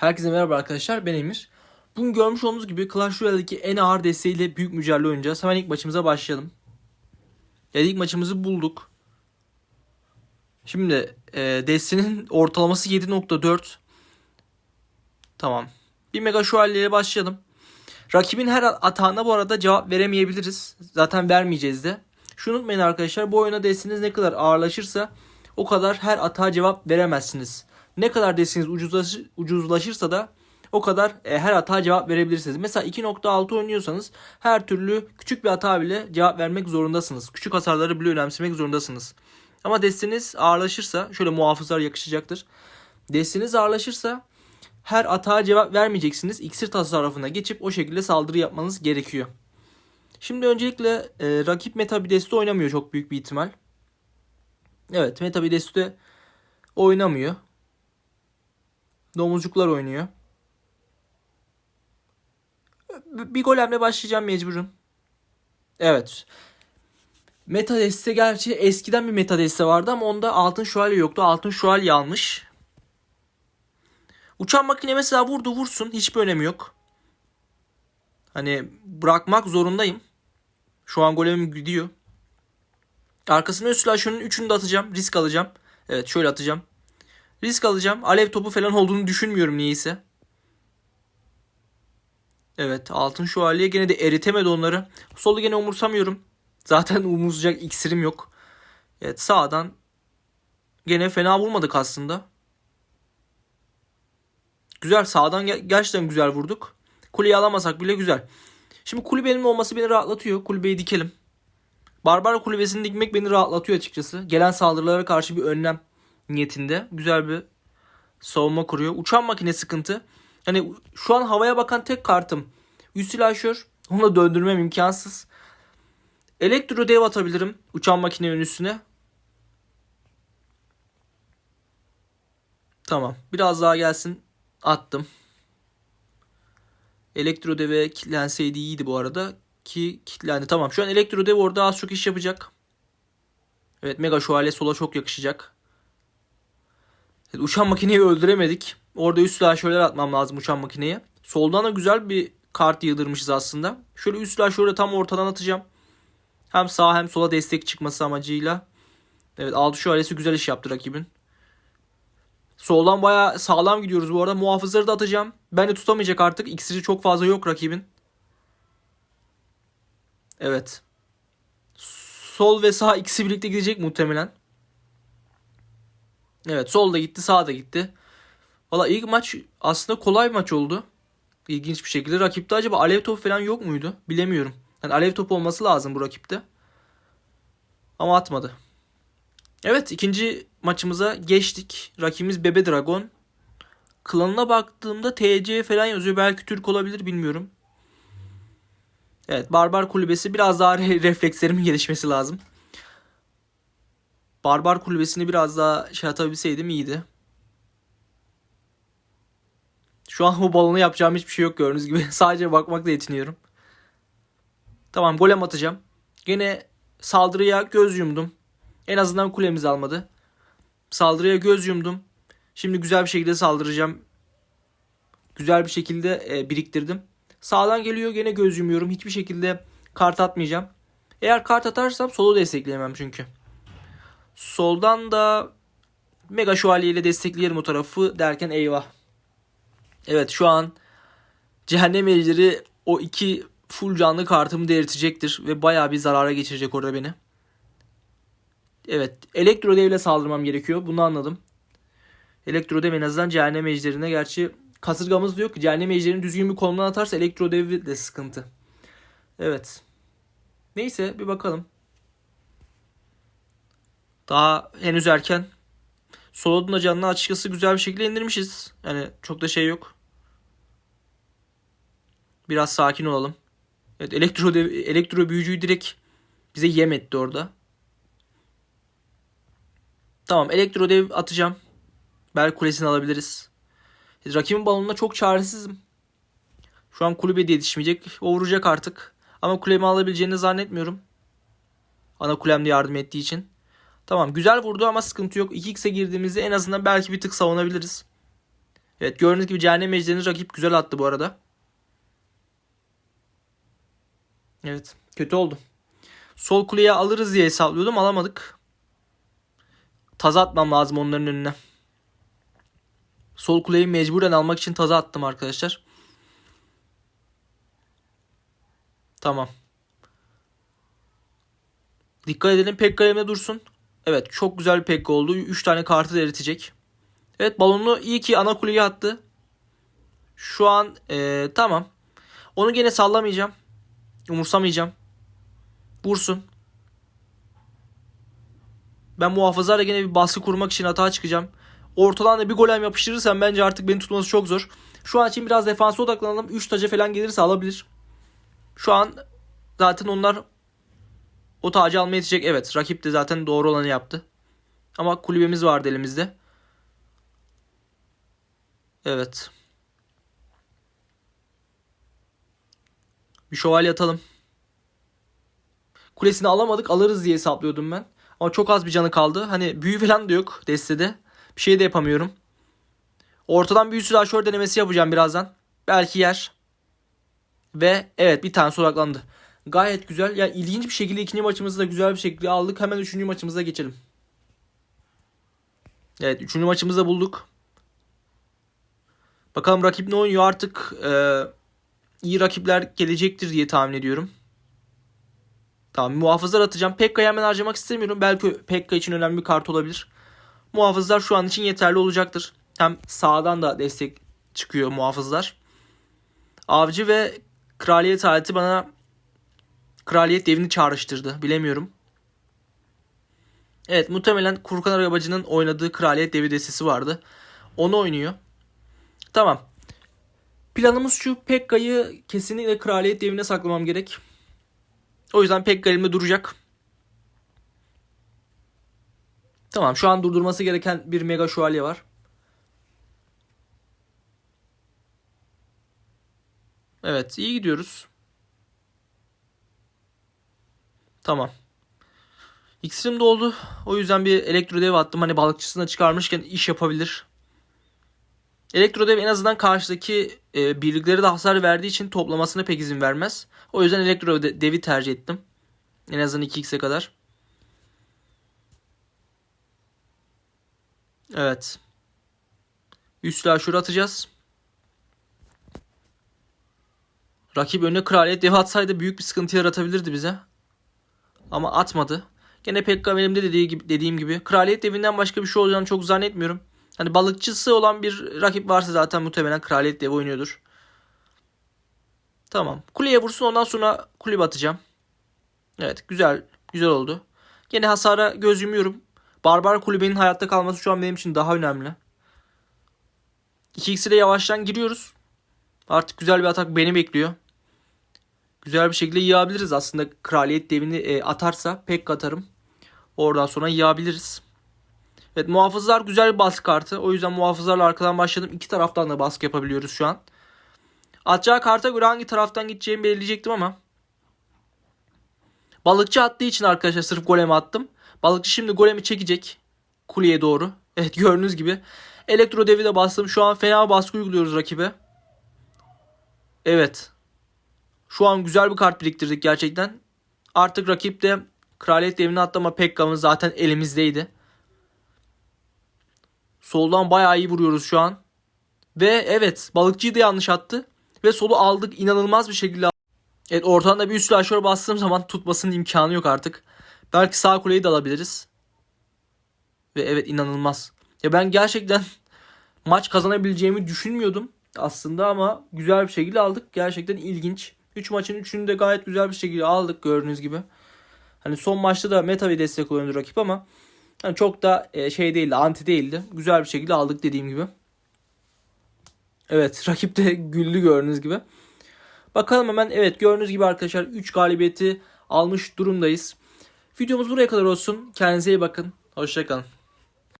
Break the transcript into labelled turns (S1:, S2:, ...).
S1: Herkese merhaba arkadaşlar ben Emir. Bugün görmüş olduğunuz gibi Clash Royale'deki en ağır desteğiyle büyük mücadele oynayacağız. Hemen ilk maçımıza başlayalım. Evet ilk maçımızı bulduk. Şimdi e, desteğinin ortalaması 7.4. Tamam. Bir mega şövalyeyle başlayalım. Rakibin her atağına bu arada cevap veremeyebiliriz. Zaten vermeyeceğiz de. Şunu unutmayın arkadaşlar bu oyuna desteğiniz ne kadar ağırlaşırsa o kadar her atağa cevap veremezsiniz. Ne kadar ucuzlaş, ucuzlaşırsa da o kadar e, her hata cevap verebilirsiniz. Mesela 2.6 oynuyorsanız her türlü küçük bir hata bile cevap vermek zorundasınız. Küçük hasarları bile önemsemek zorundasınız. Ama destiniz ağırlaşırsa şöyle muhafızlar yakışacaktır. Destiniz ağırlaşırsa her hata cevap vermeyeceksiniz. İksir tasarrufuna geçip o şekilde saldırı yapmanız gerekiyor. Şimdi öncelikle e, rakip meta bir deste oynamıyor çok büyük bir ihtimal. Evet meta bir deste oynamıyor. Domuzcuklar oynuyor. Bir golemle başlayacağım mecburum. Evet. Meta deste gerçi eskiden bir meta deste vardı ama onda altın şövalye yoktu. Altın şövalye almış. Uçan makine mesela vurdu vursun. Hiçbir önemi yok. Hani bırakmak zorundayım. Şu an golemim gidiyor. Arkasına üst şunun üçünü de atacağım. Risk alacağım. Evet şöyle atacağım. Risk alacağım. Alev topu falan olduğunu düşünmüyorum niyeyse. Evet altın şövalye gene de eritemedi onları. Solu gene umursamıyorum. Zaten umurzacak iksirim yok. Evet sağdan gene fena vurmadık aslında. Güzel sağdan ger- gerçekten güzel vurduk. Kuleyi alamasak bile güzel. Şimdi kulübenin olması beni rahatlatıyor. Kulübeyi dikelim. Barbar kulübesini dikmek beni rahatlatıyor açıkçası. Gelen saldırılara karşı bir önlem niyetinde. Güzel bir savunma kuruyor. Uçan makine sıkıntı. Hani şu an havaya bakan tek kartım. Üstülaşör. Onu da döndürmem imkansız. Elektro dev atabilirim. Uçan makinenin üstüne. Tamam. Biraz daha gelsin. Attım. Elektro deve kilitlenseydi iyiydi bu arada. Ki kilitlendi. Tamam. Şu an elektro dev orada az çok iş yapacak. Evet mega şövalye sola çok yakışacak. Evet, uçan makineyi öldüremedik. Orada üst silahşörler atmam lazım uçan makineye. Soldan da güzel bir kart yıldırmışız aslında. Şöyle üst silahşörü tam ortadan atacağım. Hem sağ hem sola destek çıkması amacıyla. Evet altı şövalyesi güzel iş yaptı rakibin. Soldan baya sağlam gidiyoruz bu arada. Muhafızları da atacağım. Beni tutamayacak artık. İksiri çok fazla yok rakibin. Evet. Sol ve sağ ikisi birlikte gidecek muhtemelen. Evet sol da gitti sağ da gitti. Valla ilk maç aslında kolay bir maç oldu. İlginç bir şekilde. Rakipte acaba alev topu falan yok muydu? Bilemiyorum. Yani alev topu olması lazım bu rakipte. Ama atmadı. Evet ikinci maçımıza geçtik. Rakibimiz Bebe Dragon. Klanına baktığımda TC falan yazıyor. Belki Türk olabilir bilmiyorum. Evet Barbar Kulübesi biraz daha re- reflekslerimin gelişmesi lazım. Barbar kulübesini biraz daha şey atabilseydim iyiydi. Şu an bu balonu yapacağım hiçbir şey yok gördüğünüz gibi. Sadece bakmakla yetiniyorum. Tamam golem atacağım. Gene saldırıya göz yumdum. En azından kulemizi almadı. Saldırıya göz yumdum. Şimdi güzel bir şekilde saldıracağım. Güzel bir şekilde e, biriktirdim. Sağdan geliyor gene göz yumuyorum. Hiçbir şekilde kart atmayacağım. Eğer kart atarsam solu destekleyemem çünkü. Soldan da Mega Şövalye ile destekleyelim o tarafı derken eyvah. Evet şu an Cehennem Ejderi o iki full canlı kartımı delirtecektir ve bayağı bir zarara geçirecek orada beni. Evet Elektro Dev ile saldırmam gerekiyor. Bunu anladım. Elektro Dev en azından Cehennem Ejderine gerçi kasırgamız da yok. Cehennem Ejderini düzgün bir konumdan atarsa Elektro Dev de sıkıntı. Evet. Neyse bir bakalım. Daha henüz erken. Solod'un da canını açıkçası güzel bir şekilde indirmişiz. Yani çok da şey yok. Biraz sakin olalım. Evet elektro, elektro büyücüyü direkt bize yem etti orada. Tamam elektro dev atacağım. Bel kulesini alabiliriz. Rakibin balonuna çok çaresizim. Şu an kulübe de yetişmeyecek. O vuracak artık. Ama kulemi alabileceğini zannetmiyorum. Ana kulemde yardım ettiği için. Tamam güzel vurdu ama sıkıntı yok. 2x'e girdiğimizde en azından belki bir tık savunabiliriz. Evet gördüğünüz gibi cehennem ejderini rakip güzel attı bu arada. Evet kötü oldu. Sol kuleye alırız diye hesaplıyordum alamadık. Taza atmam lazım onların önüne. Sol kuleyi mecburen almak için taza attım arkadaşlar. Tamam. Dikkat edelim Pekka elimde dursun. Evet çok güzel bir Pekka oldu. 3 tane kartı da eritecek. Evet balonu iyi ki ana kuleye attı. Şu an ee, tamam. Onu gene sallamayacağım. Umursamayacağım. Vursun. Ben muhafızlarla gene bir baskı kurmak için hata çıkacağım. Ortadan da bir golem yapıştırırsam bence artık beni tutması çok zor. Şu an için biraz defansa odaklanalım. 3 taca falan gelirse alabilir. Şu an zaten onlar o tacı almaya yetecek. Evet rakip de zaten doğru olanı yaptı. Ama kulübemiz vardı elimizde. Evet. Bir şövalye atalım. Kulesini alamadık alırız diye hesaplıyordum ben. Ama çok az bir canı kaldı. Hani büyü falan da yok destede. Bir şey de yapamıyorum. Ortadan üstü şöyle denemesi yapacağım birazdan. Belki yer. Ve evet bir tane odaklandı. Gayet güzel. Yani ilginç bir şekilde ikinci maçımızı da güzel bir şekilde aldık. Hemen üçüncü maçımıza geçelim. Evet üçüncü maçımızı da bulduk. Bakalım rakip ne oynuyor artık. E, iyi rakipler gelecektir diye tahmin ediyorum. Tamam muhafızlar atacağım. Pekka'yı hemen harcamak istemiyorum. Belki Pekka için önemli bir kart olabilir. Muhafızlar şu an için yeterli olacaktır. Hem sağdan da destek çıkıyor muhafızlar. Avcı ve kraliyet aleti bana kraliyet devini çağrıştırdı. Bilemiyorum. Evet muhtemelen Kurkan Arabacı'nın oynadığı kraliyet devi destesi vardı. Onu oynuyor. Tamam. Planımız şu Pekka'yı kesinlikle kraliyet devine saklamam gerek. O yüzden Pekka elimde duracak. Tamam şu an durdurması gereken bir mega şövalye var. Evet iyi gidiyoruz. Tamam. İksirim doldu. O yüzden bir elektrodev attım. Hani balıkçısına çıkarmışken iş yapabilir. Elektrodev en azından karşıdaki e, birlikleri de hasar verdiği için toplamasına pek izin vermez. O yüzden elektrodevi tercih ettim. En azından 2x'e kadar. Evet. Üst aşure atacağız. Rakip önüne kraliyet devi atsaydı büyük bir sıkıntı yaratabilirdi bize. Ama atmadı. Gene Pekka elimde dediği gibi, dediğim gibi. Kraliyet devinden başka bir şey olacağını çok zannetmiyorum. Hani balıkçısı olan bir rakip varsa zaten muhtemelen kraliyet devi oynuyordur. Tamam. Kuleye vursun ondan sonra kulübe atacağım. Evet güzel. Güzel oldu. Gene hasara göz yumuyorum. Barbar kulübenin hayatta kalması şu an benim için daha önemli. 2x'e yavaştan giriyoruz. Artık güzel bir atak beni bekliyor. Güzel bir şekilde yığabiliriz aslında kraliyet devini e, atarsa pek atarım. Oradan sonra yığabiliriz. Evet muhafızlar güzel bir baskı kartı. O yüzden muhafızlarla arkadan başladım. İki taraftan da baskı yapabiliyoruz şu an. Atacağı karta göre hangi taraftan gideceğimi belirleyecektim ama. Balıkçı attığı için arkadaşlar sırf golemi attım. Balıkçı şimdi golemi çekecek. Kuleye doğru. Evet gördüğünüz gibi. Elektro devi de bastım. Şu an fena baskı uyguluyoruz rakibe. Evet. Şu an güzel bir kart biriktirdik gerçekten. Artık rakip de kraliyet devini attı ama Pekka'mız zaten elimizdeydi. Soldan bayağı iyi vuruyoruz şu an. Ve evet balıkçıyı da yanlış attı. Ve solu aldık inanılmaz bir şekilde. Evet ortadan da bir üstü aşağı bastığım zaman tutmasının imkanı yok artık. Belki sağ kuleyi de alabiliriz. Ve evet inanılmaz. Ya ben gerçekten maç kazanabileceğimi düşünmüyordum aslında ama güzel bir şekilde aldık. Gerçekten ilginç. 3 maçın 3'ünü de gayet güzel bir şekilde aldık gördüğünüz gibi. Hani son maçta da meta bir destek oynadı rakip ama yani çok da e, şey değildi, anti değildi. Güzel bir şekilde aldık dediğim gibi. Evet, rakip de güldü gördüğünüz gibi. Bakalım hemen evet gördüğünüz gibi arkadaşlar 3 galibiyeti almış durumdayız. Videomuz buraya kadar olsun. Kendinize iyi bakın. Hoşçakalın.